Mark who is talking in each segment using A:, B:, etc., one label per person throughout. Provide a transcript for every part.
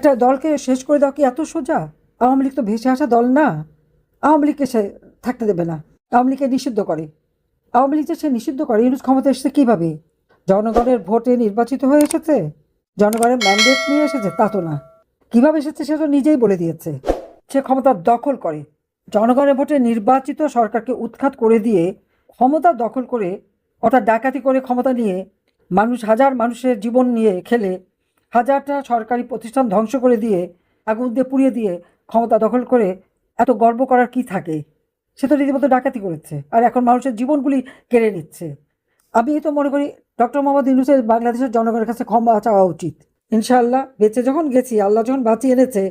A: একটা দলকে শেষ করে দেওয়া কি এত সোজা? আওয়ামী লীগ তো ভেসে আসা দল না। আওয়ামী লীগকে সে থাকতে দেবে না। আওয়ামী লীগকে নিষিদ্ধ করে। আওয়ামী লীগ যে সে নিষিদ্ধ করে, ইউনুস ক্ষমতা এসেছে কীভাবে? জনগণের ভোটে নির্বাচিত হয়ে এসেছে? জনগণের ম্যান্ডেট নিয়ে এসেছে? তা তো না। কীভাবে এসেছে সে তো নিজেই বলে দিয়েছে। সে ক্ষমতা দখল করে। জনগণের ভোটে নির্বাচিত সরকারকে উৎখাত করে দিয়ে ক্ষমতা দখল করে, অর্থাৎ ডাকাতি করে ক্ষমতা নিয়ে মানুষ, হাজার মানুষের জীবন নিয়ে খেলে হাজারটা সরকারি প্রতিষ্ঠান ধ্বংস করে দিয়ে, আগুন দিয়ে পুড়িয়ে দিয়ে ক্ষমতা দখল করে এত গর্ব করার কি থাকে? সে তো রীতিমতো ডাকাতি করেছে আর এখন মানুষের জীবনগুলি কেড়ে নিচ্ছে। আমি তো মনে করি ডক্টর মোহাম্মদ ইউনুসের বাংলাদেশের জনগণের কাছে ক্ষমা চাওয়া উচিত। ইনশাআল্লাহ বেঁচে যখন গেছি, আল্লাহ যখন বাঁচিয়ে এনেছে,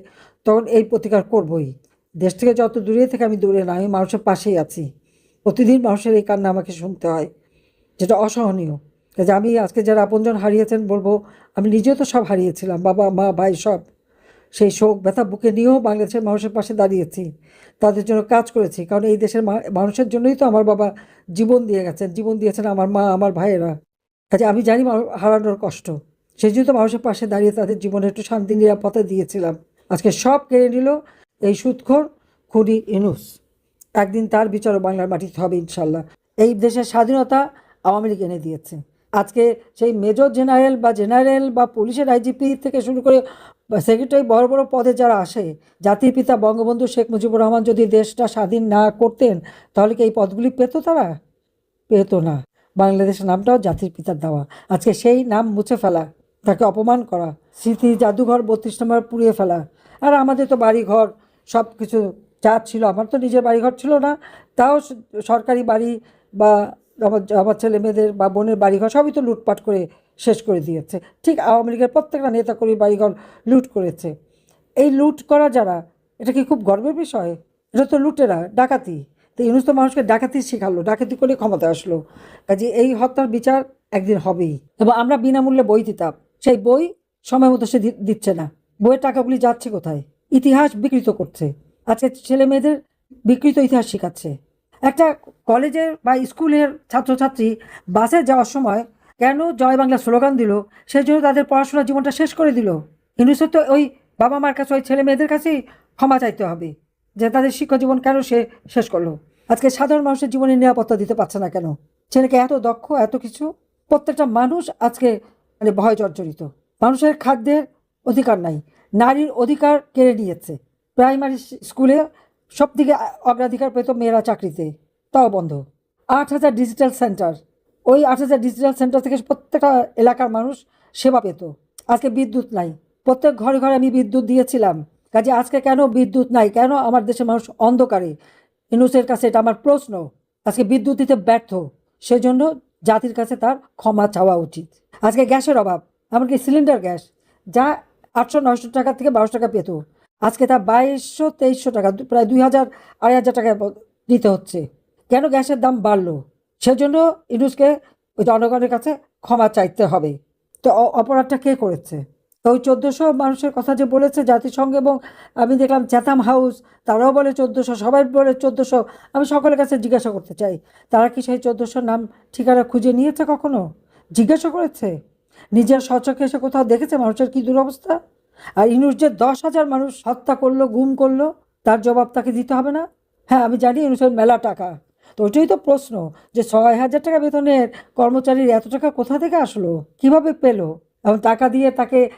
A: তখন এই প্রতিকার করবই। দেশ থেকে যত দূরে থেকে আমি দূরে না, আমি মানুষের পাশেই আছি। প্রতিদিন মানুষের এই কান্না আমাকে শুনতে হয়, যেটা অসহনীয়। কাজে আমি আজকে যারা আপনজন হারিয়েছেন বলব, আমি নিজেও তো সব হারিয়েছিলাম, বাবা, মা, ভাই, সব। সেই শোক, ব্যথা বুকে নিয়েও বাংলাদেশের মানুষের পাশে দাঁড়িয়েছি, তাদের জন্য কাজ করেছি, কারণ এই দেশের মানুষের জন্যই তো আমার বাবা জীবন দিয়ে গেছেন, জীবন দিয়েছেন আমার মা, আমার ভাইয়েরা। কাজে আমি জানি হারানোর কষ্ট। সেই জন্য তো মানুষের পাশে দাঁড়িয়ে তাদের জীবনে একটু শান্তি, নিরাপত্তা দিয়েছিলাম। আজকে সব কেড়ে নিল এই সুৎখোর খুনি ইনুস একদিন তার বিচারও বাংলার মাটিতে হবে ইনশাল্লাহ। এই দেশের স্বাধীনতা আওয়ামী লীগ এনে দিয়েছে। আজকে সেই মেজর জেনারেল বা জেনারেল বা পুলিশের আইজিপি থেকে শুরু করে সেক্রেটারি বড় বড় পদে যারা আসে, জাতির পিতা বঙ্গবন্ধু শেখ মুজিবুর রহমান যদি দেশটা স্বাধীন না করতেন, তাহলে কি এই পদগুলি পেত তারা? পেত না। বাংলাদেশের নামটাও জাতির পিতার দেওয়া। আজকে সেই নাম মুছে ফেলা, তাকে অপমান করা, স্মৃতি জাদুঘর বত্রিশ নম্বর পুড়িয়ে ফেলা। আর আমাদের তো বাড়িঘর সব কিছু যা ছিল, আমার তো নিজের বাড়িঘর ছিল না, তাও সরকারি বাড়ি বা আমার আমার ছেলে মেয়েদের বা বোনের বাড়িঘর সবই তো লুটপাট করে শেষ করে দিয়েছে। ঠিক আওয়ামী লীগের প্রত্যেকটা নেতাকর্মী বাড়িঘর লুট করেছে। এই লুট করা যারা, এটা কি খুব গর্বের বিষয়? এটা তো লুটেরা, ডাকাতি। তো ইউনুস তো মানুষকে ডাকাতি শেখালো, ডাকাতি করে ক্ষমতা আসলো। কাজে এই হত্যার বিচার একদিন হবেই। এবং আমরা বিনামূল্যে বই দিতাম। সেই বই সময় মতো সে দিচ্ছে না। বইয়ের টাকাগুলি যাচ্ছে কোথায়? ইতিহাস বিকৃত করছে। আজকে ছেলে মেয়েদের বিকৃত ইতিহাস শেখাচ্ছে। কলেজের বা স্কুলের ছাত্রছাত্রী বাসে যাওয়ার সময় কেন জয় বাংলা স্লোগান দিল? সেই জন্য তাদের পড়াশোনার জীবনটা শেষ করে দিল। ইউনুসের তো ওই বাবা মার কাছে, ওই ছেলে মেয়েদের কাছেই ক্ষমা চাইতে হবে, যে তাদের শিক্ষা জীবন কেন সে শেষ করল? আজকে সাধারণ মানুষের জীবনে নিরাপত্তা দিতে পারছে না কেন? ছেলেকে এত দক্ষ, এত কিছু? প্রত্যেকটা মানুষ আজকে মানে ভয় জর্জরিত। মানুষের খাদ্যের অধিকার নাই, নারীর অধিকার কেড়ে নিয়েছে। প্রাইমারি স্কুলে সব দিকে অগ্রাধিকার পেত মেয়েরা চাকরিতে, তাও বন্ধ। আট হাজার ডিজিটাল সেন্টার। ওই আট হাজার ডিজিটাল সেন্টার থেকে প্রত্যেকটা এলাকার মানুষ সেবা পেত। আজকে বিদ্যুৎ নাই। প্রত্যেক ঘরে ঘরে আমি বিদ্যুৎ দিয়েছিলাম। কাজে আজকে কেন বিদ্যুৎ নাই? কেন আমার দেশের মানুষ অন্ধকারে? ইনুসের কাছে এটা আমার প্রশ্ন। আজকে বিদ্যুৎ দিতে ব্যর্থ। সেজন্য জাতির কাছে তার ক্ষমা চাওয়া উচিত। আজকে গ্যাসের অভাব। এমনকি সিলিন্ডার গ্যাস, যা আটশো নয়শো টাকা থেকে বারোশো টাকা পেত। আজকে তা বাইশশো তেইশশো টাকা প্রায় দুই হাজার আড়াই হাজার টাকা দিতে হচ্ছে। কেন গ্যাসের দাম বাড়লো? সেজন্য ইনুসকে ওই জনগণের কাছে ক্ষমা চাইতে হবে। তো অপরাধটা কে করেছে? তো ওই চোদ্দোশো মানুষের কথা যে বলেছে জাতিসংঘ এবং আমি দেখলাম চ্যাথাম হাউস, তারাও বলে চোদ্দোশো, সবাই বলে চোদ্দোশো। আমি সকলের কাছে জিজ্ঞাসা করতে চাই, তারা কি সেই চোদ্দোশোর নাম, ঠিকানা খুঁজে নিয়েছে কখনো? জিজ্ঞাসা করেছে? নিজের সচকে এসে কোথাও দেখেছে মানুষের কী দুরবস্থা? আর ইনুস যে দশ হাজার মানুষ হত্যা করল, গুম করল, তার জবাব তাকে দিতে হবে না? হ্যাঁ আমি জানি ইনুসের মেলা টাকা। তো ওইটাই তো প্রশ্ন যে ছয় হাজার টাকা বেতনের কর্মচারীর এত টাকা কোথা থেকে আসলো? কীভাবে পেল? এবং টাকা দিয়ে তাকে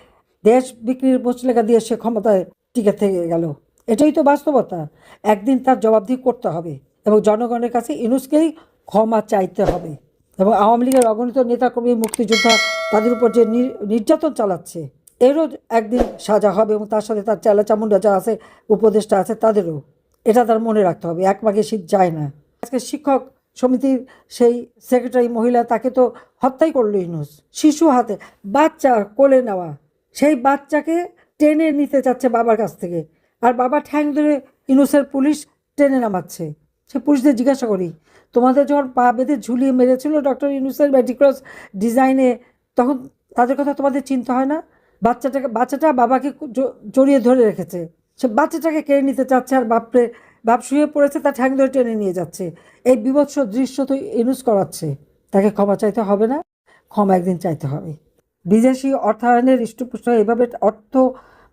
A: দেশ বিক্রির মুচলেখা দিয়ে সে ক্ষমতায় টিকে থেকে গেল। এটাই তো বাস্তবতা। একদিন তার জবাবদিহি করতে হবে এবং জনগণের কাছে ইনুসকেই ক্ষমা চাইতে হবে। এবং আওয়ামী লীগের অগণিত নেতাকর্মী, মুক্তিযোদ্ধা তাদের উপর যে নির- নির্যাতন চালাচ্ছে এরও একদিন সাজা হবে এবং তার সাথে তার চেলা চামুন্ডা যা আছে, উপদেষ্টা আছে, তাদেরও। এটা তার মনে রাখতে হবে, এক মাঘে শীত যায় না। আজকে শিক্ষক সমিতির সেই সেক্রেটারি মহিলা, তাকে তো হত্যাই করল ইনুস শিশু হাতে, বাচ্চা কোলে নেওয়া। সেই বাচ্চাকে টেনে নিতে চাচ্ছে বাবার কাছ থেকে। আর বাবা ঠ্যাং ধরে ইনুসের পুলিশ টেনে নামাচ্ছে। সে পুলিশদের জিজ্ঞাসা করি, তোমাদের যখন পা বেঁধে ঝুলিয়ে মেরেছিল ডক্টর ইনুসের ম্যাটিক্রস ডিজাইনে, তখন তাদের কথা তোমাদের চিন্তা হয় না? বাচ্চাটাকে, বাচ্চাটা বাবাকে জড়িয়ে ধরে রেখেছে। সে বাচ্চাটাকে কেড়ে নিতে চাচ্ছে আর বাপরে, বাপ শুয়ে পড়েছে, তার ঠ্যাং ধরে টেনে নিয়ে যাচ্ছে। এই বিভৎস দৃশ্য তো ইনুস করাচ্ছে। তাকে ক্ষমা চাইতে হবে না, ক্ষমা একদিন চাইতে হবে। বিদেশি অর্থায়নের হৃষ্টপুষ্ট এভাবে অর্থ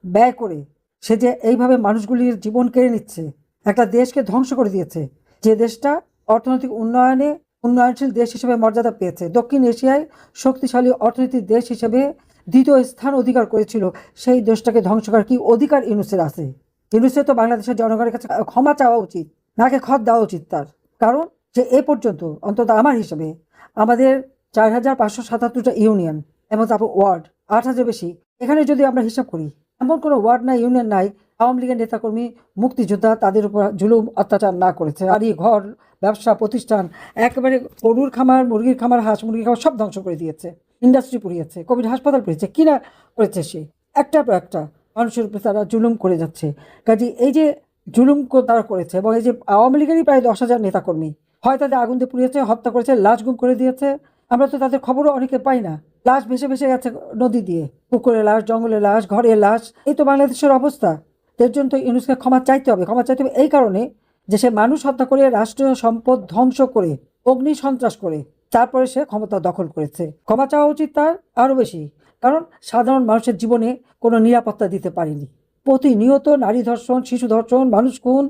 A: ব্যয় করে সে যে এইভাবে মানুষগুলির জীবন কেড়ে নিচ্ছে, একটা দেশকে ধ্বংস করে দিয়েছে। যে দেশটা অর্থনৈতিক উন্নয়নে উন্নয়নশীল দেশ হিসেবে মর্যাদা পেয়েছে। দক্ষিণ এশিয়ায় শক্তিশালী অর্থনৈতিক দেশ হিসেবে দ্বিতীয় স্থান অধিকার করেছিল। সেই দেশটাকে ধ্বংস করার কি অধিকার ইউনুসের আছে? ইউনুসের তো বাংলাদেশের জনগণের কাছে ক্ষমা চাওয়া উচিত নাকে খত দেওয়া উচিত তার। কারণ যে এ পর্যন্ত, অন্তত আমার হিসেবে, আমাদের চার হাজার পাঁচশো সাতাত্তরটা ইউনিয়ন, এবং তারপর ওয়ার্ড, আট হাজার বেশি, এখানে যদি আমরা হিসাব করি, এমন কোনো ওয়ার্ড নাই, ইউনিয়ন নাই, আওয়ামী লীগের নেতাকর্মী, মুক্তিযোদ্ধা তাদের উপর জুলুম অত্যাচার না করেছে। বাড়ি, ঘর, ব্যবসা, প্রতিষ্ঠান, একেবারে গরুর খামার, মুরগির খামার, হাঁস, মুরগির খামার সব ধ্বংস করে দিয়েছে। ইন্ডাস্ট্রি পুড়িয়েছে, কোভিড হাসপাতাল পুড়িয়েছে কিনা করেছে সে? একটার পর একটা মানুষের উপরে তারা জুলুম করে যাচ্ছে। কাজে এই যে জুলুম তারা করেছে এবং এই যে আওয়ামী লীগেরই প্রায় দশ হাজার নেতাকর্মী, হয় তাদের আগুন দিয়ে পুড়িয়েছে, হত্যা করেছে, লাশ গুম করে দিয়েছে। আমরা তো তাদের খবরও অনেকে পাই না। লাশ ভেসে ভেসে গেছে নদী দিয়ে, পুকুরে লাশ, জঙ্গলে লাশ, ঘরে লাশ, এই তো বাংলাদেশের অবস্থা। এর জন্য তো ইউনুসকে ক্ষমা চাইতে হবে, ক্ষমা চাইতে হবে এই কারণে যে সে মানুষ হত্যা করে, রাষ্ট্রীয় সম্পদ ধ্বংস করে, অগ্নি সন্ত্রাস করে। তারপরে সে ক্ষমতা দখল করেছে। ক্ষমা চাওয়া উচিত তার আরও বেশি, কারণ সাধারণ মানুষের জীবনে কোনো নিরাপত্তা দিতে পারেনি। প্রতিনিয়ত নারী ধর্ষণ, শিশু ধর্ষণ, মানুষ খুন,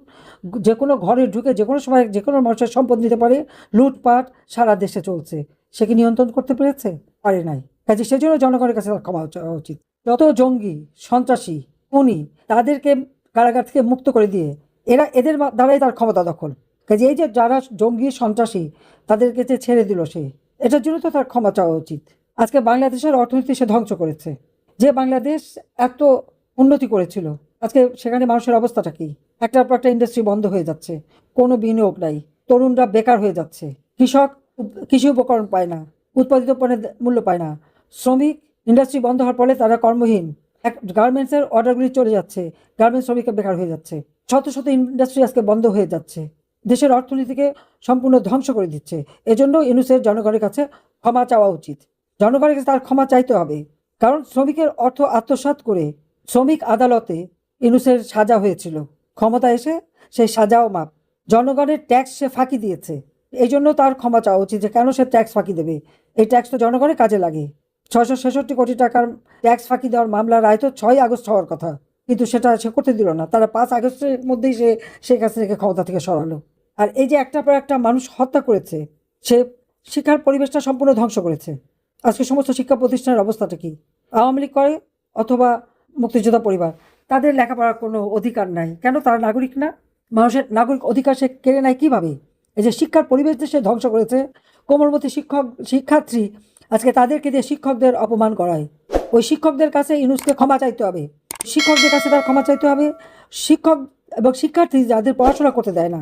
A: যে কোনো ঘরে ঢুকে যে কোনো সময় যে কোনো মানুষের সম্পদ নিতে পারে, লুটপাট সারা দেশে চলছে। সে কি নিয়ন্ত্রণ করতে পেরেছে? পারে নাই। কাজে সেজন্য জনগণের কাছে তার ক্ষমা চাওয়া উচিত। যত জঙ্গি, সন্ত্রাসী, খুনি, তাদেরকে কারাগার থেকে মুক্ত করে দিয়ে, এরা এদের দ্বারাই তার ক্ষমতা দখল। কাজে এই যে যারা জঙ্গি সন্ত্রাসী তাদেরকে যে ছেড়ে দিল সে। এটার জন্য তো তার ক্ষমা চাওয়া উচিত। আজকে বাংলাদেশের অর্থনীতি সে ধ্বংস করেছে। যে বাংলাদেশ এত উন্নতি করেছিল, আজকে সেখানে মানুষের অবস্থাটা কি? একটার পর একটা ইন্ডাস্ট্রি বন্ধ হয়ে যাচ্ছে, কোনো বিনিয়োগ নাই, তরুণরা বেকার হয়ে যাচ্ছে, কৃষক কৃষি উপকরণ পায় না, উৎপাদিত পণ্যের মূল্য পায় না, শ্রমিক ইন্ডাস্ট্রি বন্ধ হওয়ার ফলে তারা কর্মহীন, এক গার্মেন্টসের অর্ডারগুলি চলে যাচ্ছে গার্মেন্টস শ্রমিকরা বেকার হয়ে যাচ্ছে, শত শত ইন্ডাস্ট্রি আজকে বন্ধ হয়ে যাচ্ছে। দেশের অর্থনীতিকে সম্পূর্ণ ধ্বংস করে দিচ্ছে। এজন্য ইউনুসের জনগণের কাছে ক্ষমা চাওয়া উচিত। জনগণের কাছে তার ক্ষমা চাইতে হবে। কারণ শ্রমিকের অর্থ আত্মসাৎ করে শ্রমিক আদালতে ইনুসের সাজা হয়েছিল। ক্ষমতা এসে সেই সাজাও মাপ। জনগণের ট্যাক্স সে ফাঁকি দিয়েছে। এই জন্য তার ক্ষমা চাওয়া উচিত যে কেন সে ট্যাক্স ফাঁকি দেবে। এই ট্যাক্স তো জনগণের কাজে লাগে। ছয়শো ছেষট্টি কোটি টাকার ট্যাক্স ফাঁকি দেওয়ার মামলা রায় তো ছয় আগস্ট হওয়ার কথা। কিন্তু সেটা সে করতে দিল না। তারা পাঁচ আগস্টের মধ্যেই সে শেখ হাসিনাকে ক্ষমতা থেকে সরালো। আর এই যে একটা পর একটা মানুষ হত্যা করেছে, সে শিক্ষার পরিবেশটা সম্পূর্ণ ধ্বংস করেছে। আজকে সমস্ত শিক্ষা প্রতিষ্ঠানের অবস্থাটা কি? আওয়ামী লীগ করে অথবা মুক্তিযোদ্ধা পরিবার, তাদের লেখাপড়ার কোনো অধিকার নাই। কেন? তারা নাগরিক না। মানুষের নাগরিক অধিকার সে কেড়ে নেয় কীভাবে? এই যে শিক্ষার পরিবেশ সে ধ্বংস করেছে, কোমলমতি শিক্ষক, শিক্ষার্থী, আজকে তাদেরকে দিয়ে শিক্ষকদের অপমান করায়। ওই শিক্ষকদের কাছে ইনুসকে ক্ষমা চাইতে হবে। শিক্ষকদের কাছে তার ক্ষমা চাইতে হবে। শিক্ষক এবং শিক্ষার্থী যাদের পড়াশোনা করতে দেয় না